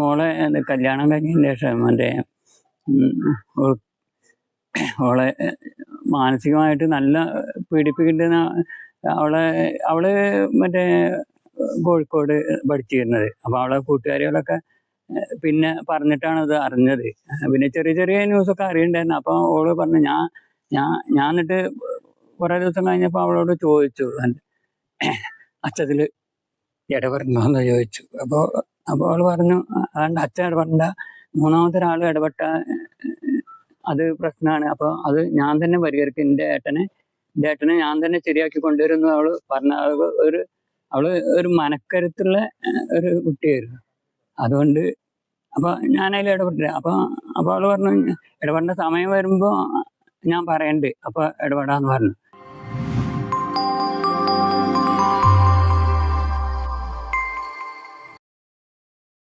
മോളെ കല്യാണം കഴിഞ്ഞതിന് ശേഷം മറ്റേ അവളെ മാനസികമായിട്ട് നല്ല പീഡിപ്പിക്കുന്ന അവളെ അവൾ മറ്റേ കോഴിക്കോട് പഠിച്ചിരുന്നത്. അപ്പൊ അവളെ കൂട്ടുകാരികളൊക്കെ പിന്നെ പറഞ്ഞിട്ടാണ് അത് അറിഞ്ഞത്. പിന്നെ ചെറിയ ചെറിയ ന്യൂസൊക്കെ അറിയണ്ടായിരുന്നു. അപ്പൊ അവൾ പറഞ്ഞു ഞാൻ ഞാൻ ഞാൻ എന്നിട്ട് കുറെ ദിവസം കഴിഞ്ഞപ്പോ അവളോട് ചോദിച്ചു. അച്ഛത്തിൽ ഇടപെടണമെന്ന് ചോദിച്ചു. അപ്പോ അപ്പോൾ അവൾ പറഞ്ഞു അതുകൊണ്ട് അച്ഛൻ ഇടപെടണ്ട. മൂന്നാമത്തെ ഒരാൾ ഇടപെട്ട അത് പ്രശ്നമാണ് അപ്പൊ അത് ഞാൻ തന്നെ പരിഹരിക്കും. എന്റെ ഏട്ടനെ എന്റെ ഏട്ടനെ ഞാൻ തന്നെ ശരിയാക്കി കൊണ്ടുവരുന്നു അവൾ പറഞ്ഞ ഒരു അവൾ ഒരു മനക്കരുത്തുള്ള ഒരു കുട്ടിയായിരുന്നു. അതുകൊണ്ട് അപ്പൊ ഞാനതിൽ ഇടപെട്ടില്ല. അപ്പൊ അപ്പൊ അവൾ പറഞ്ഞു ഇടപെടേണ്ട സമയം വരുമ്പോ ഞാൻ പറയണ്ട്. അപ്പൊ ഇടപെടാന്ന് പറഞ്ഞു.